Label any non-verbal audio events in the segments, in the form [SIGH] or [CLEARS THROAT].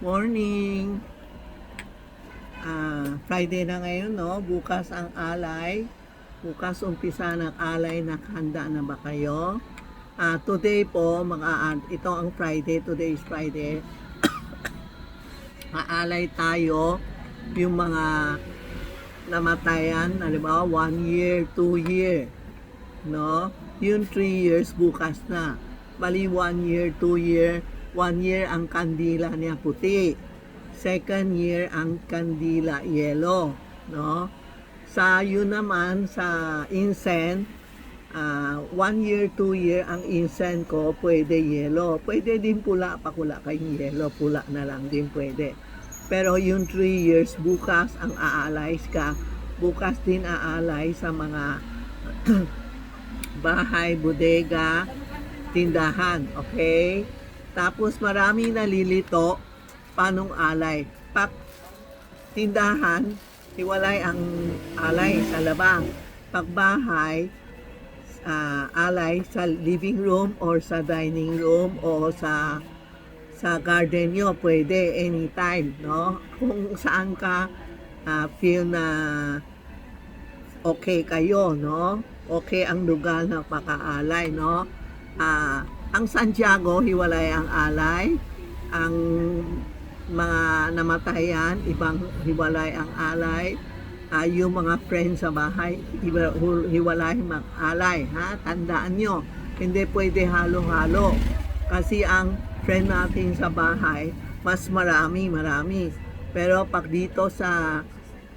Morning! Ah, Friday na ngayon, no? Bukas ang alay. Bukas umpisa ng alay na handa na ba kayo? Ah, today po, mga ito ang Friday, today is Friday. [COUGHS] Aalay tayo yung mga namatayan, halimbawa, one year, two year, no? Yung three years, bukas na. Bali, one year, two year, one year ang kandila niya puti. Second year ang kandila yellow, no? Sa yun naman, sa incense, ah, one year, two year ang incense ko, pwede yellow. Pwede din pula, pakula kayong yellow, pula na lang din pwede. Pero yung 3 years, bukas ang aalay ka. Bukas din aalay sa mga [CLEARS THROAT] bahay, bodega, tindahan. Okay? Tapos marami nalilito panong alay. Pak tindahan, hiwalay ang alay sa labang. Pagbahay, ah, alay sa living room or sa dining room o sa sa garden nyo, pwede anytime, no? Kung saan ka ah, feel na okay kayo, no? Okay ang lugar na pakaalay, no? Ah, ang Santiago, hiwalay ang alay. Ang mga namatayan, ibang hiwalay ang alay. Ah, yung mga friends sa bahay, hiwalay mag alay, ha? Tandaan nyo, hindi pwede halo-halo. Kasi ang friend natin sa bahay, mas marami, marami. Pero pag dito sa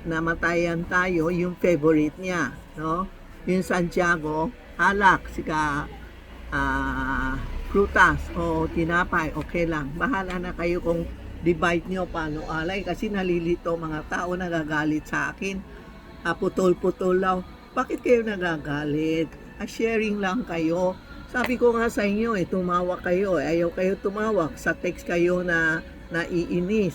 namatayan tayo, yung favorite niya, no? Yung Santiago, alak, sika ah, prutas o tinapay, okay lang. Bahala na kayo kung divide nyo paano alay kasi nalilito mga tao nagagalit sa akin. Ah, putol-putol lang. Bakit kayo nagagalit? Ah, sharing lang kayo. Sabi ko nga sa inyo, eh, tumawa kayo. Eh, ayaw kayo tumawak. Sa text kayo na naiinis.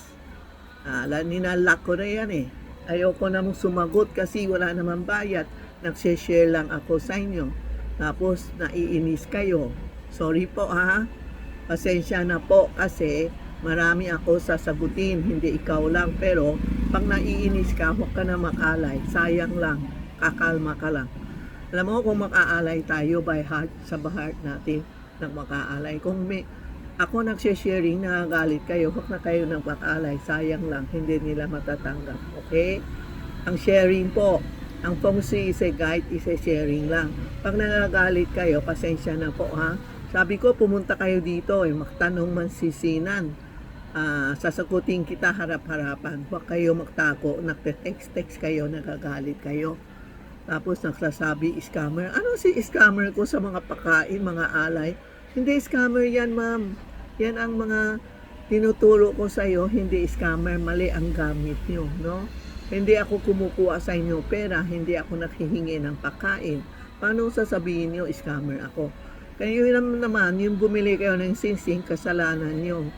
Ah, la- ninalak ko na yan eh. Ayaw ko namang sumagot kasi wala naman bayad. Nagsishare lang ako sa inyo. Tapos naiinis kayo. Sorry po ha. Pasensya na po kasi marami ako sasagutin, hindi ikaw lang. Pero pag naiinis ka, huwag ka na makalay. Sayang lang. Kakalma ka lang. Alam mo kung makaalay tayo by heart, sa heart natin, nang makaalay. Kung may, ako nagsisharing, nagagalit kayo, huwag na kayo nang makaalay. Sayang lang, hindi nila matatanggap. Okay? Ang sharing po, ang feng shui is a guide, is a sharing lang. Pag nagagalit kayo, pasensya na po ha. Sabi ko, pumunta kayo dito, eh, magtanong man sisinan. Ah, sasagutin kita harap-harapan. Huwag kayo magtako, nagte-text-text kayo, nagagalit kayo. Tapos nagsasabi, scammer. Ano si scammer ko sa mga pakain, mga alay? Hindi scammer yan, ma'am. Yan ang mga tinuturo ko sa iyo, hindi scammer, mali ang gamit nyo, no? Hindi ako kumukuha sa inyo pera, hindi ako nakhihingi ng pakain. Paano sasabihin nyo, scammer ako? Kayo naman naman, yung bumili kayo ng sinsing, kasalanan nyo.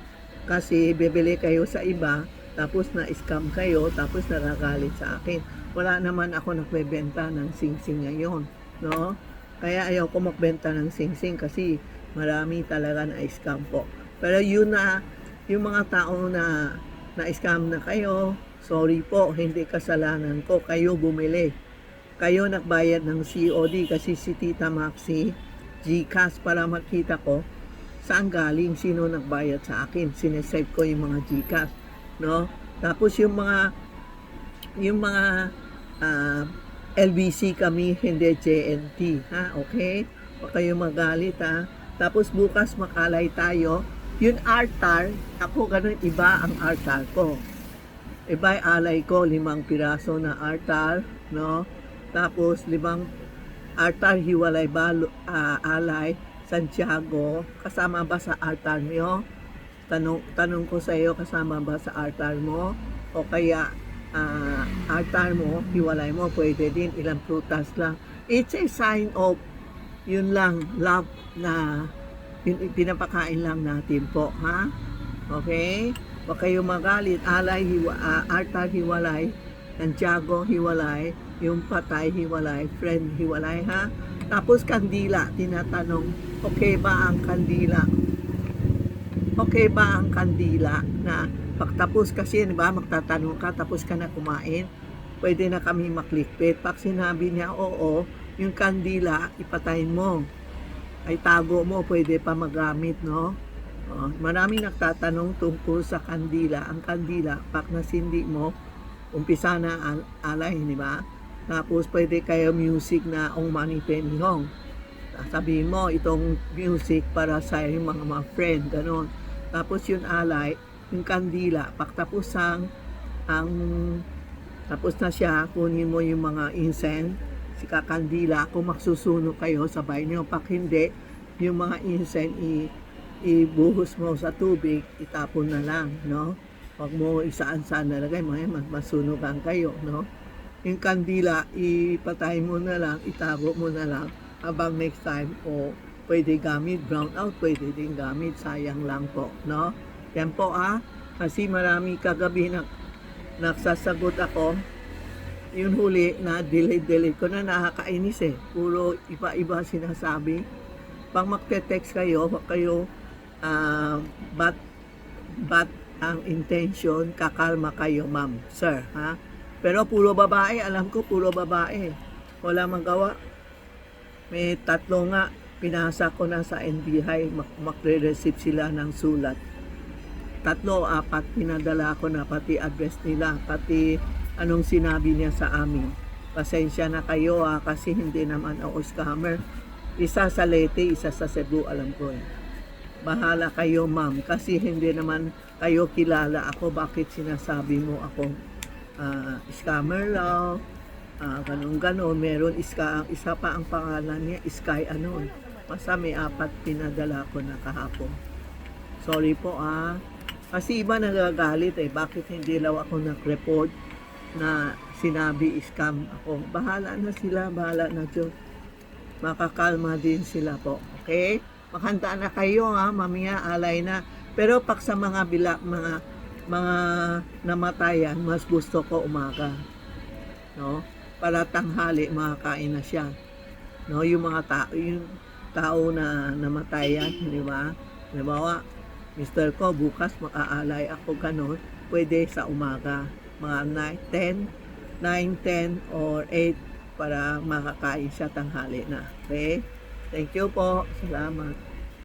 Kasi bibili kayo sa iba, tapos na-scam kayo, tapos nagagalit sa akin. Wala naman ako nagbebenta ng singsing ngayon, no? Kaya ayaw ko magbenta ng singsing kasi marami talaga na scam po. Pero yun na, yung mga tao na na-scam na kayo, sorry po, hindi kasalanan ko, kayo bumili. Kayo nagbayad ng COD kasi si Tita Maxi, GCash para makita ko saan galing, sino nagbayad sa akin. Sinesave ko yung mga GCash, no? Tapos yung mga yung mga ah, LBC kami, hindi JNT, ha? Okay? Huwag kayo magalit, ha? Tapos bukas makalay tayo. Yung altar, ako ganun iba ang altar ko. Iba alay ko, limang piraso na altar, no? Tapos limang altar hiwalay ba ah, alay Santiago kasama ba sa altar niyo? Tanong tanong ko sa iyo kasama ba sa altar mo o kaya ah, altar mo hiwalay mo pwede din ilang prutas lang. It's a sign of yun lang love na yun, pinapakain lang natin po ha. Okay? Huwag kayo magalit. Alay, hiwa, ah, altar hiwalay. Santiago hiwalay. Yung patay hiwalay. Friend hiwalay ha. Tapos kandila, tinatanong, okay ba ang kandila? okay ba ang kandila na pagtapos kasi, di ba, magtatanong ka, tapos ka na kumain, pwede na kami maklikpit. Pag sinabi niya, oo, yung kandila, ipatayin mo. Ay tago mo, pwede pa magamit, no? Oh, marami nagtatanong tungkol sa kandila. Ang kandila, pag nasindi mo, umpisa na al- alay, di ba? Tapos pwede kayo music na Ong Mani Hum. Sabihin mo, itong music para sa yung mga mga friend, ganon. Tapos yung alay, yung kandila, pagtapos ang, ang tapos na siya, kunin mo yung mga incense, si kakandila, kung magsusuno kayo, sabay niyo. Pag hindi, yung mga incense, i, ibuhos mo sa tubig, itapon na lang, no? Huwag mo isaan-saan nalagay, mga mas masunugan kayo, no? Yung kandila, ipatay mo na lang, itago mo na lang, habang next time, o pwede gamit, brown out, pwede din gamit, sayang lang po, no? Yan po ah, kasi marami kagabi na nagsasagot ako, yung huli na delete-delete ko na nakakainis eh. Puro iba-iba sinasabi. Pag magte-text kayo, wag kayo ah bat bat ang intention, kakalma kayo, ma'am, sir, ha? Pero puro babae, alam ko puro babae. Wala magawa. May tatlo nga, pinasa ko na sa NBI, mak- makre-receive sila ng sulat. Tatlo, apat, pinadala ko na pati address nila, pati anong sinabi niya sa amin. Pasensya na kayo ah, kasi hindi naman ako scammer. Isa sa Leyte, isa sa Cebu, alam ko eh. Bahala kayo ma'am, kasi hindi naman kayo kilala ako. Bakit sinasabi mo ako ah, scammer raw? Ah, ganun ganon. Meron iska, isa pa ang pangalan niya, Sky ano. Basta may apat pinadala ko na kahapon. Sorry po ah. Kasi iba nagagalit eh. Bakit hindi daw ako nag-report na sinabi scam ako? Bahala na sila, bahala na Diyos. Makakalma din sila po. Okay? Makanta na kayo ha, mamaya alay na. Pero pag sa mga bila, mga mga namatayan, mas gusto ko umaga. No? Para tanghali makakain na siya. No, yung mga tao, yung tao na namatayan, di ba? Halimbawa, Mister ko, bukas makaalay ako ganon, pwede sa umaga, mga 9, 10, 9, 10, or 8 para makakain siya tanghali na. Okay? Thank you po. Salamat.